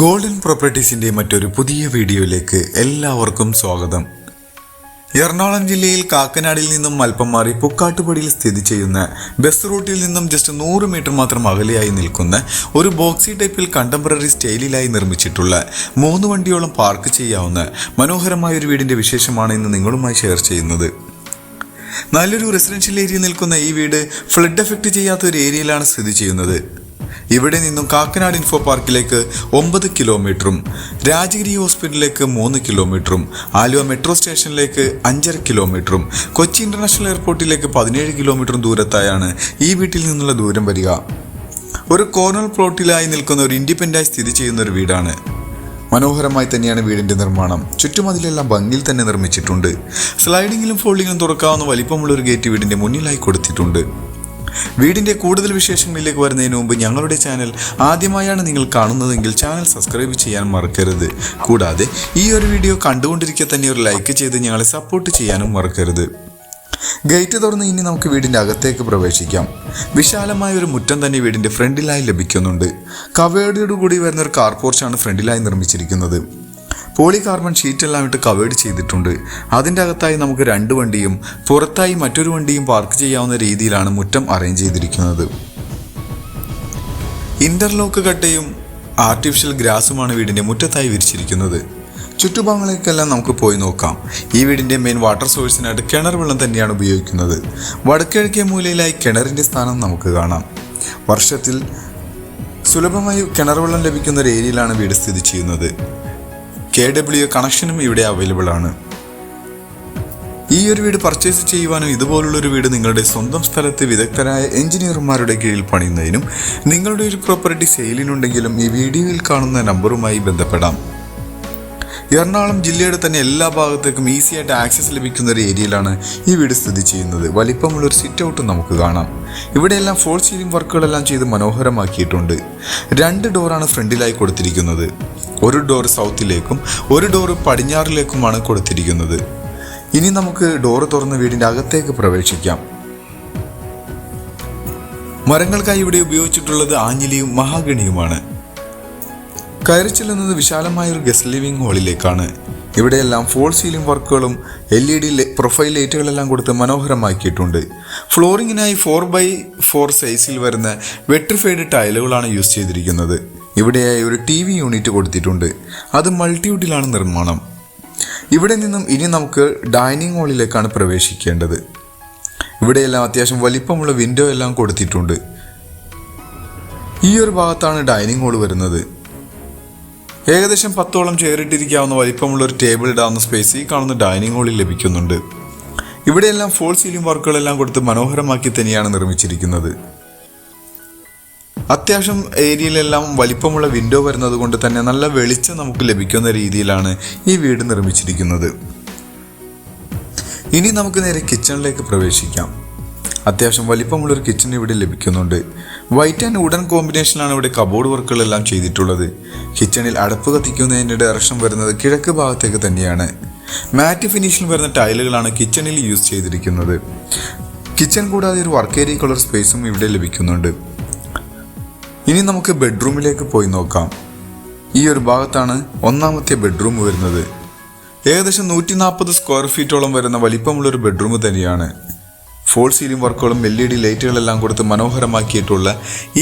Golden പ്രോപ്പർട്ടീസിന്റെ മറ്റൊരു പുതിയ വീഡിയോയിലേക്ക് എല്ലാവർക്കും സ്വാഗതം. എറണാകുളം ജില്ലയിൽ കാക്കനാടിൽ നിന്നും അല്പം മാറി പുക്കാട്ടുപടിയിൽ സ്ഥിതി ചെയ്യുന്ന ബസ് റൂട്ടിൽ നിന്നും ജസ്റ്റ് നൂറ് മീറ്റർ മാത്രം അകലെയായി നിൽക്കുന്ന ഒരു ബോക്സി ടൈപ്പിൽ കണ്ടംപററി സ്റ്റൈലിലായി നിർമ്മിച്ചിട്ടുള്ള മൂന്ന് വണ്ടിയോളം പാർക്ക് ചെയ്യാവുന്ന മനോഹരമായ ഒരു വീടിന്റെ വിശേഷമാണ് ഇന്ന് നിങ്ങളുമായി ഷെയർ ചെയ്യുന്നത്. നല്ലൊരു റെസിഡൻഷ്യൽ ഏരിയ നിൽക്കുന്ന ഈ വീട് ഫ്ലഡ് എഫക്റ്റ് ചെയ്യാത്ത ഒരു ഏരിയയിലാണ് സ്ഥിതി ചെയ്യുന്നത്. ഇവിടെ നിന്നും കാക്കനാട് ഇൻഫോ പാർക്കിലേക്ക് ഒമ്പത് കിലോമീറ്ററും രാജഗിരി ഹോസ്പിറ്റലിലേക്ക് മൂന്ന് കിലോമീറ്ററും ആലുവ മെട്രോ സ്റ്റേഷനിലേക്ക് അഞ്ചര കിലോമീറ്ററും കൊച്ചി ഇന്റർനാഷണൽ എയർപോർട്ടിലേക്ക് പതിനേഴ് കിലോമീറ്ററും ദൂരത്തായാണ് ഈ വീട്ടിൽ നിന്നുള്ള ദൂരം വരിക. ഒരു കോർണർ പ്ലോട്ടിലായി നിൽക്കുന്ന ഒരു ഇൻഡിപെൻഡായി സ്ഥിതി ചെയ്യുന്ന ഒരു വീടാണ്. മനോഹരമായി തന്നെയാണ് വീടിന്റെ നിർമ്മാണം. ചുറ്റുമതിലെല്ലാം ഭംഗിയിൽ തന്നെ നിർമ്മിച്ചിട്ടുണ്ട്. സ്ലൈഡിങ്ങിലും ഫോൾഡിങ്ങിലും തുറക്കാവുന്ന വലിപ്പമുള്ള ഒരു ഗേറ്റ് വീടിന്റെ മുന്നിലായി കൊടുത്തിട്ടുണ്ട്. വീടിന്റെ കൂടുതൽ വിശേഷങ്ങളിലേക്ക് വരുന്നതിന് മുമ്പ് ഞങ്ങളുടെ ചാനൽ ആദ്യമായാണ് നിങ്ങൾ കാണുന്നതെങ്കിൽ ചാനൽ സബ്സ്ക്രൈബ് ചെയ്യാൻ മറക്കരുത്. കൂടാതെ ഈ ഒരു വീഡിയോ കണ്ടുകൊണ്ടിരിക്കെ തന്നെ ഒരു ലൈക്ക് ചെയ്ത് ഞങ്ങളെ സപ്പോർട്ട് ചെയ്യാനും മറക്കരുത്. ഗേറ്റ് തുറന്ന് ഇനി നമുക്ക് വീടിന്റെ അകത്തേക്ക് പ്രവേശിക്കാം. വിശാലമായ ഒരു മുറ്റം തന്നെ വീടിന്റെ ഫ്രണ്ടിലായി ലഭിക്കുന്നുണ്ട്. കവേഡിയോട് കൂടി വരുന്ന ഒരു കാർ പോർച്ചാണ് ഫ്രണ്ടിലായി നിർമ്മിച്ചിരിക്കുന്നത്. പോളി കാർബൺ ഷീറ്റ് എല്ലാം ഇട്ട് കവേർഡ് ചെയ്തിട്ടുണ്ട്. അതിന്റെ അകത്തായി നമുക്ക് രണ്ട് വണ്ടിയും പുറത്തായി മറ്റൊരു വണ്ടിയും പാർക്ക് ചെയ്യാവുന്ന രീതിയിലാണ് മുറ്റം അറേഞ്ച് ചെയ്തിരിക്കുന്നത്. ഇന്റർലോക്ക് കട്ടയും ആർട്ടിഫിഷ്യൽ ഗ്രാസുമാണ് വീടിന്റെ മുറ്റത്തായി വിരിച്ചിരിക്കുന്നത്. ചുറ്റുഭാഗങ്ങളിലേക്കെല്ലാം നമുക്ക് പോയി നോക്കാം. ഈ വീടിന്റെ മെയിൻ വാട്ടർ സോഴ്സിനായിട്ട് കിണർ വെള്ളം തന്നെയാണ് ഉപയോഗിക്കുന്നത്. വടക്കിഴക്കേ മൂലയിലായി കിണറിന്റെ സ്ഥാനം നമുക്ക് കാണാം. വർഷത്തിൽ സുലഭമായി കിണർ വെള്ളം ലഭിക്കുന്ന ഒരു ഏരിയയിലാണ് വീട് സ്ഥിതി ചെയ്യുന്നത്. കെ ഡബ്ല്യു കണക്ഷനും ഇവിടെ അവൈലബിൾ ആണ്. ഈ ഒരു വീട് പർച്ചേസ് ചെയ്യുവാനും ഇതുപോലുള്ള ഒരു വീട് നിങ്ങളുടെ സ്വന്തം സ്ഥലത്ത് വിദഗ്ധരായ എഞ്ചിനീയർമാരുടെ കീഴിൽ പണിയുന്നതിനും നിങ്ങളുടെ ഒരു പ്രോപ്പർട്ടി സെയിലിനുണ്ടെങ്കിലും ഈ വീഡിയോയിൽ കാണുന്ന നമ്പറുമായി ബന്ധപ്പെടാം. എറണാകുളം ജില്ലയുടെ തന്നെ എല്ലാ ഭാഗത്തേക്കും ഈസി ആയിട്ട് ആക്സസ് ലഭിക്കുന്ന ഒരു ഏരിയയിലാണ് ഈ വീട് സ്ഥിതി ചെയ്യുന്നത്. വലിപ്പമുള്ള ഒരു സിറ്റ് ഔട്ടും നമുക്ക് കാണാം. ഇവിടെയെല്ലാം ഫോൾ സീലിംഗ് വർക്കുകളെല്ലാം ചെയ്ത് മനോഹരമാക്കിയിട്ടുണ്ട്. രണ്ട് ഡോറാണ് ഫ്രണ്ടിലായി കൊടുത്തിരിക്കുന്നത്. ഒരു ഡോർ സൗത്തിലേക്കും ഒരു ഡോറ് പടിഞ്ഞാറിലേക്കുമാണ് കൊടുത്തിരിക്കുന്നത്. ഇനി നമുക്ക് ഡോറ് തുറന്ന് വീടിന്റെ അകത്തേക്ക് പ്രവേശിക്കാം. മരങ്ങൾക്കായി ഇവിടെ ഉപയോഗിച്ചിട്ടുള്ളത് ആഞ്ഞിലിയും മഹാഗണിയുമാണ്. കയറി ചെല്ലുന്നത് വിശാലമായ ഒരു ഗസ്റ്റ് ലിവിംഗ് ഹാളിലേക്കാണ്. ഇവിടെയെല്ലാം ഫോൾ സീലിംഗ് വർക്കുകളും എൽ ഇ ഡി പ്രൊഫൈൽ ലൈറ്റുകളെല്ലാം കൊടുത്ത് മനോഹരമാക്കിയിട്ടുണ്ട്. ഫ്ലോറിങ്ങിനായി ഫോർ ബൈ ഫോർ സൈസിൽ വരുന്ന വെട്രിഫൈഡ് ടൈലുകളാണ് യൂസ് ചെയ്തിരിക്കുന്നത്. ഇവിടെയായി ഒരു ടി വി യൂണിറ്റ് കൊടുത്തിട്ടുണ്ട്. അത് മൾട്ടിയൂട്ടിലാണ് നിർമ്മാണം. ഇവിടെ നിന്നും ഇനി നമുക്ക് ഡൈനിങ് ഹാളിലേക്കാണ് പ്രവേശിക്കേണ്ടത്. ഇവിടെയെല്ലാം അത്യാവശ്യം വലിപ്പമുള്ള വിൻഡോ എല്ലാം കൊടുത്തിട്ടുണ്ട്. ഈ ഒരു ഭാഗത്താണ് ഡൈനിങ് ഹാൾ വരുന്നത്. ഏകദേശം പത്തോളം ചേറിട്ടിരിക്കാവുന്ന വലിപ്പമുള്ള ഒരു ടേബിൾ ഇടാവുന്ന സ്പേസ് ഈ കാണുന്ന ഡൈനിങ് ഹാളിൽ ലഭിക്കുന്നുണ്ട്. ഇവിടെയെല്ലാം ഫോൾ സീലിംഗ് വർക്കുകളെല്ലാം കൊടുത്ത് മനോഹരമാക്കി തന്നെയാണ് നിർമ്മിച്ചിരിക്കുന്നത്. അത്യാവശ്യം ഏരിയയിലെല്ലാം വലിപ്പമുള്ള വിൻഡോ വരുന്നത് കൊണ്ട് തന്നെ നല്ല വെളിച്ചം നമുക്ക് ലഭിക്കുന്ന രീതിയിലാണ് ഈ വീട് നിർമ്മിച്ചിരിക്കുന്നത്. ഇനി നമുക്ക് നേരെ കിച്ചണിലേക്ക് പ്രവേശിക്കാം. അത്യാവശ്യം വലിപ്പമുള്ളൊരു കിച്ചൺ ഇവിടെ ലഭിക്കുന്നുണ്ട്. വൈറ്റ് ആൻഡ് വുഡൻ കോമ്പിനേഷനാണ് ഇവിടെ കബോർഡ് വർക്കുകളെല്ലാം ചെയ്തിട്ടുള്ളത്. കിച്ചണിൽ അടപ്പ് കത്തിക്കുന്നതിന്റെ ഡയറക്ഷൻ വരുന്നത് കിഴക്ക് ഭാഗത്തേക്ക് തന്നെയാണ്. മാറ്റ് ഫിനിഷിൽ വരുന്ന ടൈലുകളാണ് കിച്ചണിൽ യൂസ് ചെയ്തിരിക്കുന്നത്. കിച്ചൺ കൂടാതെ ഒരു വർക്ക് ഏരിയ കളർ സ്പേസും ഇവിടെ ലഭിക്കുന്നുണ്ട്. ഇനി നമുക്ക് ബെഡ്റൂമിലേക്ക് പോയി നോക്കാം. ഈ ഒരു ഭാഗത്താണ് ഒന്നാമത്തെ ബെഡ്റൂം വരുന്നത്. ഏകദേശം നൂറ്റി നാൽപ്പത് സ്ക്വയർ ഫീറ്റോളം വരുന്ന വലിപ്പമുള്ള ഒരു ബെഡ്റൂം തന്നെയാണ്. ഫോൾ സീലിംഗ് വർക്കുകളും എൽ ഇ ഡി ലൈറ്റുകളെല്ലാം കൊടുത്ത് മനോഹരമാക്കിയിട്ടുള്ള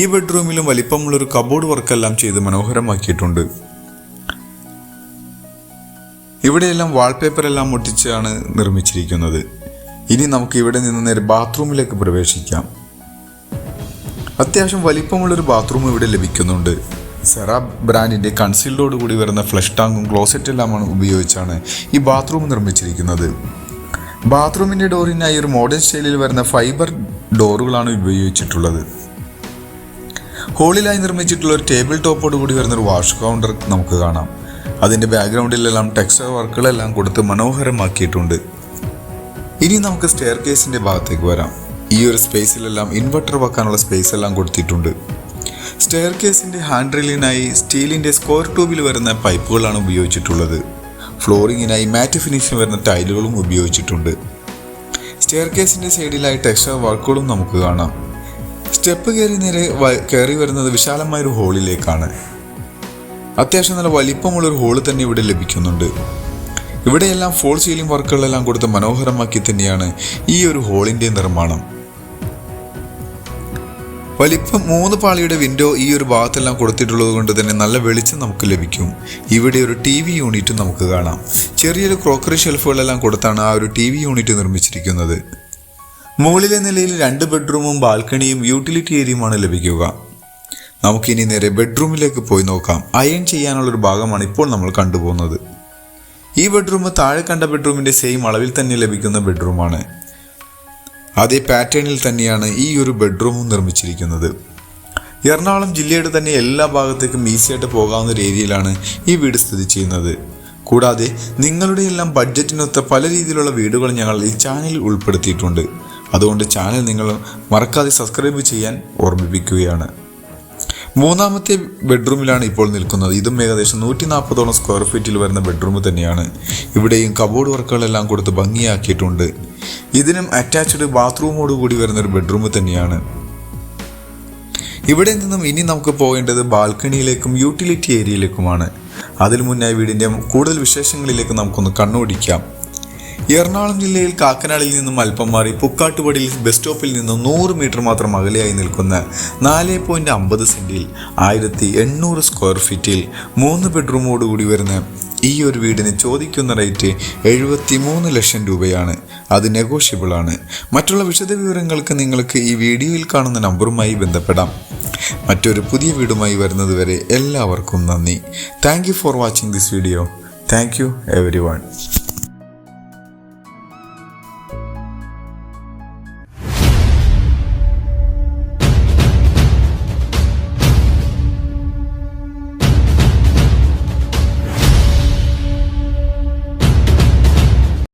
ഈ ബെഡ്റൂമിലും വലിപ്പമുള്ളൊരു കബോർഡ് വർക്കെല്ലാം ചെയ്ത് മനോഹരമാക്കിയിട്ടുണ്ട്. ഇവിടെയെല്ലാം വാൾപേപ്പർ എല്ലാം ഒട്ടിച്ചാണ് നിർമ്മിച്ചിരിക്കുന്നത്. ഇനി നമുക്ക് ഇവിടെ നിന്ന് നേരെ ബാത്റൂമിലേക്ക് പ്രവേശിക്കാം. അത്യാവശ്യം വലിപ്പമുള്ളൊരു ബാത്റൂം ഇവിടെ ലഭിക്കുന്നുണ്ട്. സെറ ബ്രാൻഡിന്റെ കൺസീൽഡോട് കൂടി വരുന്ന ഫ്ലഷ് ടാങ്കും ക്ലോസറ്റ് എല്ലാമാണ് ഉപയോഗിച്ചാണ് ഈ ബാത്റൂം നിർമ്മിച്ചിരിക്കുന്നത്. ബാത്റൂമിന്റെ ഡോറിനായി ഒരു മോഡേൺ സ്റ്റൈലിൽ വരുന്ന ഫൈബർ ഡോറുകളാണ് ഉപയോഗിച്ചിട്ടുള്ളത്. ഹോളിലായി നിർമ്മിച്ചിട്ടുള്ള ഒരു ടേബിൾ ടോപ്പോട് കൂടി വരുന്ന ഒരു വാഷ് കൗണ്ടർ നമുക്ക് കാണാം. അതിന്റെ ബാക്ക്ഗ്രൗണ്ടിലെല്ലാം ടെക്സ്റ്റർ വർക്കുകളെല്ലാം കൊടുത്ത് മനോഹരമാക്കിയിട്ടുണ്ട്. ഇനി നമുക്ക് സ്റ്റെയർ കേസിന്റെ ഭാഗത്തേക്ക് വരാം. ഈ ഒരു സ്പേസിലെല്ലാം ഇൻവെർട്ടർ വെക്കാനുള്ള സ്പേസ് എല്ലാം കൊടുത്തിട്ടുണ്ട്. സ്റ്റെയർ കേസിന്റെ ഹാൻഡ് റെയിലിനായി സ്റ്റീലിന്റെ സ്ക്വയർ ട്യൂബിൽ വരുന്ന പൈപ്പുകളാണ് ഉപയോഗിച്ചിട്ടുള്ളത്. ഫ്ലോറിങ്ങിനായി മാറ്റ് ഫിനിഷിൽ വരുന്ന ടൈലുകളും ഉപയോഗിച്ചിട്ടുണ്ട്. സ്റ്റെയർ കേസിന്റെ സൈഡിലായി ടെക്സ്റ്റർ വർക്കുകളും നമുക്ക് കാണാം. സ്റ്റെപ്പ് കയറി നേരെ കയറി വരുന്നത് വിശാലമായൊരു ഹോളിലേക്കാണ്. അത്യാവശ്യം നല്ല വലിപ്പമുള്ളൊരു ഹോൾ തന്നെ ഇവിടെ ലഭിക്കുന്നുണ്ട്. ഇവിടെയെല്ലാം ഫോൾ സീലിംഗ് വർക്കുകളെല്ലാം കൊടുത്ത് മനോഹരമാക്കി തന്നെയാണ് ഈ ഒരു ഹോളിന്റെ നിർമ്മാണം. വലിപ്പം മൂന്ന് പാളിയുടെ വിൻഡോ ഈ ഒരു ഭാഗത്തെല്ലാം കൊടുത്തിട്ടുള്ളത് കൊണ്ട് തന്നെ നല്ല വെളിച്ചം നമുക്ക് ലഭിക്കും. ഇവിടെ ഒരു ടി വി യൂണിറ്റ് നമുക്ക് കാണാം. ചെറിയൊരു ക്രോക്കറി ഷെൽഫുകളെല്ലാം കൊടുത്താണ് ആ ഒരു ടി വി യൂണിറ്റ് നിർമ്മിച്ചിരിക്കുന്നത്. മുകളിലെ നിലയിൽ രണ്ട് ബെഡ്റൂമും ബാൽക്കണിയും യൂട്ടിലിറ്റി ഏരിയയുമാണ് ലഭിക്കുക. നമുക്കിനി നേരെ ബെഡ്റൂമിലേക്ക് പോയി നോക്കാം. അയൺ ചെയ്യാനുള്ള ഒരു ഭാഗമാണ് ഇപ്പോൾ നമ്മൾ കണ്ടുപോകുന്നത്. ഈ ബെഡ്റൂം താഴെ കണ്ട ബെഡ്റൂമിന്റെ സെയിം അളവിൽ തന്നെ ലഭിക്കുന്ന ബെഡ്റൂമാണ് അതേ പാറ്റേണിൽ തന്നെയാണ് ഈ ഒരു ബെഡ്റൂമും നിർമ്മിച്ചിരിക്കുന്നത്. എറണാകുളം ജില്ലയുടെ തന്നെ എല്ലാ ഭാഗത്തേക്കും ഈസിയായിട്ട് പോകാവുന്ന ഒരു ഏരിയയിലാണ് ഈ വീട് സ്ഥിതി ചെയ്യുന്നത്. കൂടാതെ നിങ്ങളുടെ എല്ലാം ബഡ്ജറ്റിനൊത്ത പല രീതിയിലുള്ള വീടുകൾ ഞങ്ങൾ ഈ ചാനലിൽ ഉൾപ്പെടുത്തിയിട്ടുണ്ട്. അതുകൊണ്ട് ചാനൽ നിങ്ങൾ മറക്കാതെ സബ്സ്ക്രൈബ് ചെയ്യാൻ ഓർമ്മിപ്പിക്കുകയാണ്. മൂന്നാമത്തെ ബെഡ്റൂമിലാണ് ഇപ്പോൾ നിൽക്കുന്നത്. ഇതും ഏകദേശം നൂറ്റി നാൽപ്പതോളം സ്ക്വയർ ഫീറ്റിൽ വരുന്ന ബെഡ്റൂം തന്നെയാണ്. ഇവിടെയും കബോർഡ് വർക്കുകളെല്ലാം കൊടുത്ത് ഭംഗിയാക്കിയിട്ടുണ്ട്. ഇതിനും അറ്റാച്ച്ഡ് ബാത്റൂമോട് കൂടി വരുന്ന ഒരു ബെഡ്റൂം തന്നെയാണ്. ഇവിടെ നിന്നും ഇനി നമുക്ക് പോകേണ്ടത് ബാൽക്കണിയിലേക്കും യൂട്ടിലിറ്റി ഏരിയയിലേക്കുമാണ് അതിനു മുന്നായി വീടിന്റെ കൂടുതൽ വിശേഷങ്ങളിലേക്ക് നമുക്കൊന്ന് കണ്ണോടിക്കാം. എറണാകുളം ജില്ലയിൽ കാക്കനാടിൽ നിന്നും അല്പം മാറി പുക്കാട്ടുപടിയിൽ ബസ് സ്റ്റോപ്പിൽ നിന്നും നൂറ് മീറ്റർ മാത്രം അകലെയായി നിൽക്കുന്ന നാല് പോയിന്റ് അമ്പത് സെന്റിൽ ആയിരത്തി എണ്ണൂറ് സ്ക്വയർ ഫീറ്റിൽ മൂന്ന് ബെഡ്റൂമോട് കൂടി വരുന്ന ഈ ഒരു വീടിന് ചോദിക്കുന്ന റേറ്റ് എഴുപത്തി മൂന്ന് ലക്ഷം രൂപയാണ്. അത് നെഗോഷ്യബിൾ ആണ്. മറ്റുള്ള വിശദവിവരങ്ങൾക്ക് നിങ്ങൾക്ക് ഈ വീഡിയോയിൽ കാണുന്ന നമ്പറുമായി ബന്ധപ്പെടാം. മറ്റൊരു പുതിയ വീടുമായി വരുന്നതുവരെ എല്ലാവർക്കും നന്ദി. Thank for watching this video thank you everyone